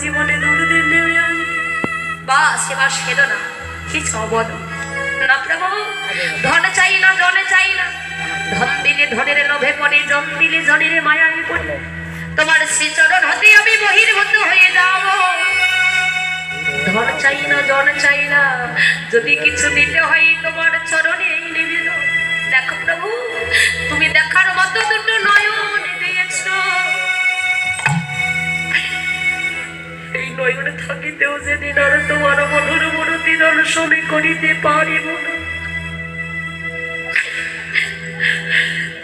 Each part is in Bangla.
জীবনে আসবে বা সেবার সেদ না কিছু অবদ না প্রভু, ধন চাই না জনে চাই না। ধন দিলে ধনের লোভে পড়ে জন দিলে জনের মায়ায় পড়ে। তোমার শ্রীচরণ হতে আমি বহির্ভূত হয়ে যাব। ধন চাই না জন চাই না, যদি কিছু দিতে হয় থাকিতেও যেদিন আর তোমার মধুর মনতি দর্শনে করিতে পারিব না।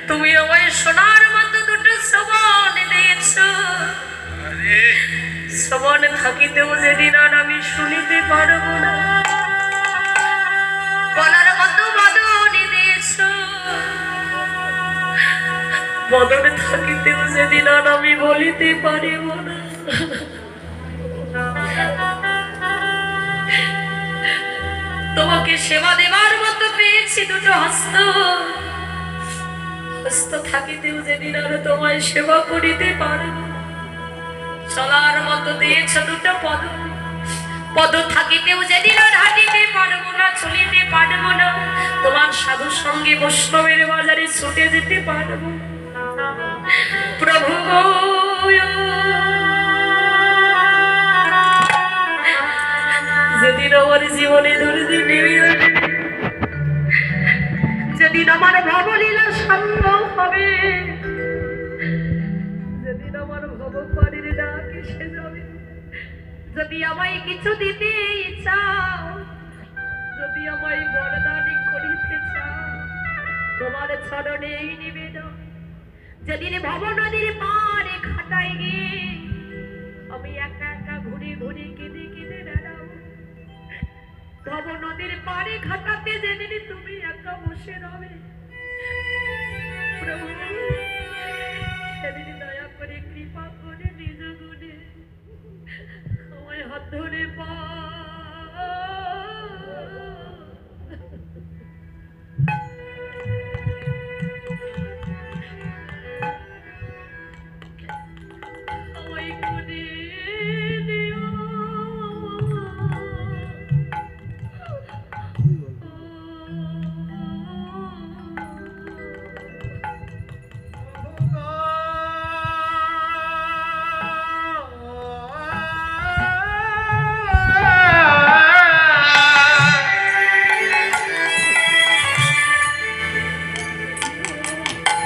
তুমি আমায় সোনার মতো দুটো শ্রবণ দিয়েছ শ্রবণ থাকিতেও যেদিন আর আমি শুনিতে পারব না। বলার মতো বদনে দিয়েছ বদনে থাকিতেও যেদিন আর আমি বলিতে পারিব না। তোমাকে সেবা দেবার মতো পেয়েছি দুটো হস্ত। হস্ত থাকিতেও যেদিন আর তোমায় সেবা করিতে পারব চলার মতো দিয়েছ দুটো পদ। পদ থাকিতেও যেদিন আর হাঁটিতে পারব না, চলিতে পারব না। তোমার সাধুর সঙ্গে বৈষ্ণবের বাজারে ছুটে যেতে পারব প্রভু গো যেদিন আমার জীবনে যেদিন আমার ভবলীলা সাঙ্গ হবে, যেদিন আমার ভবপাড়ির যদি আমায় কিছু দিতে চাও, যদি আমায় বরদানি করিতে চাও, তোমার চরণেই নিবেদন, যেদিন ভব নদীর পারে খাটাই আমি একা একা ঘুরে ঘুরে কেঁদে নদীর যেদিনই তুমি একা বসে রবে। সেদিন দয়া করে কৃপা করে নিজ গুণে আমায় হাত ধরে পা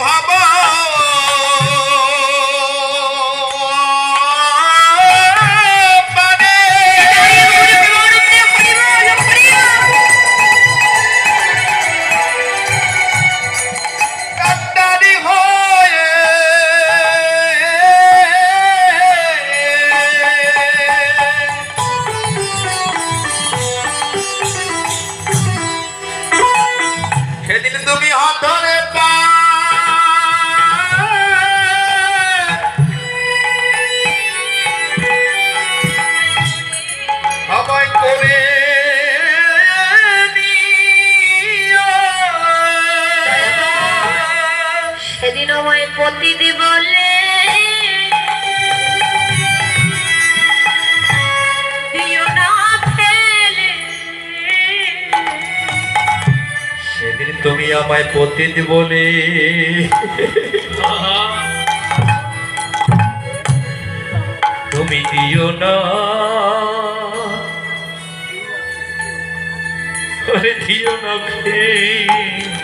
ভাবা। তুমি আমায় পতিত বলে তুমি দিও না। দিও না এই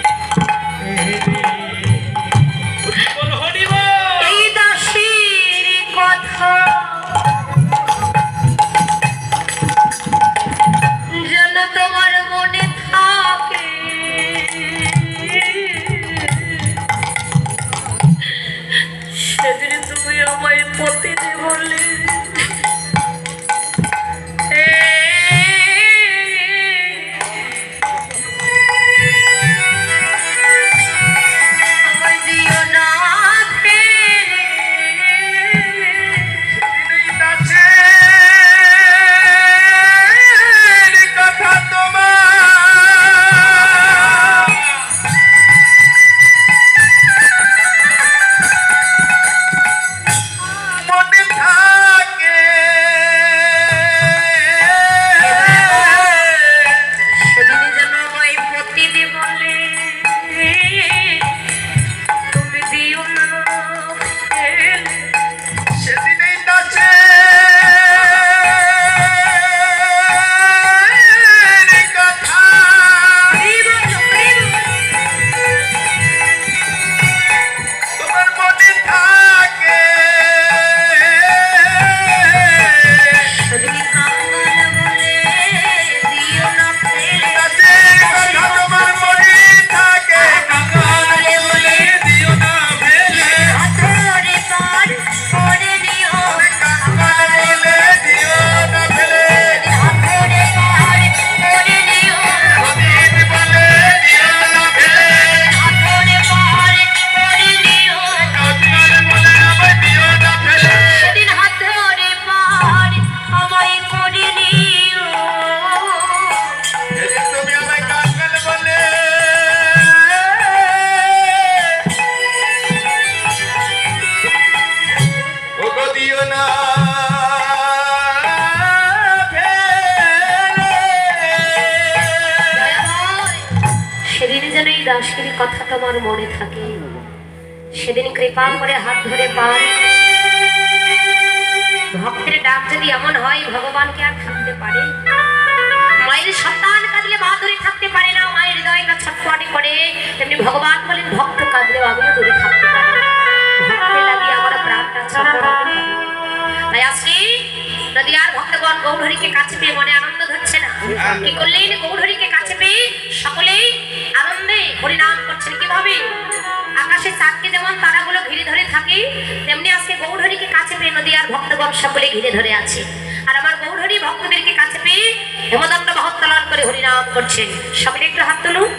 দাসের কথা তোমার মনে থাকে। সেদিন কৃপা করে হাত ধরে পান ভক্তের ডাক যদি এমন হয়, ভগবানকে আর থাকতে পারে? মায়ের সন্তান কাঁদলে মা দূরে থাকতে পারে না, মায়ের হৃদয়টা ছটফটে করে। তেমনি ভগবান বলেন, ভক্ত কাঁদলেও আমিও দূরে থাকতে পারি। গৌরহরিকে কাছে পেয়ে মনে আনন্দ ধরছে না, কি করলেন? গৌরহরিকে কাছে পেয়ে সকলেই হরিনাম করছেন কীভাবে? আকাশে চাঁদকে যেমন তারাগুলো ঘিরে ধরে থাকে, তেমনি আজকে গৌরহরিকে কাছে পেয়ে নদী আর ভক্তগণ সকলে ঘিরে ধরে আছে। আর আমার গৌরহরি ভক্তদেরকে কাছে পেয়ে হেমদণ্ড মহত্তলন করে হরিনাম করছেন। সকলে একটু হাত তুলুন।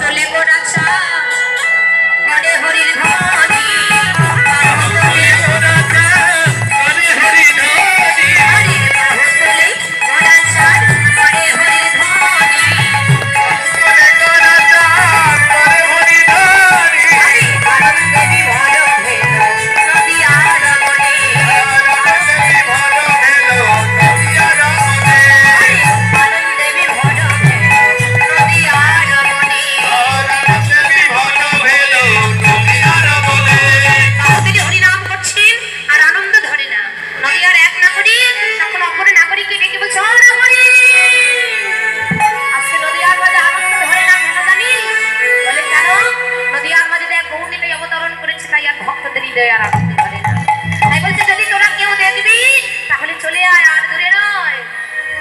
তোলে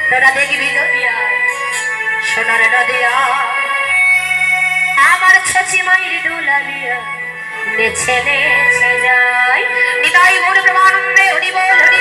তোরা দেখবি নদিয়া সোনার নদিয়া আমার ছচি মাইর দুলালিয়া নেছে নেছে যাই নিতাই গৌর প্রমানন্দে হরি বল হরি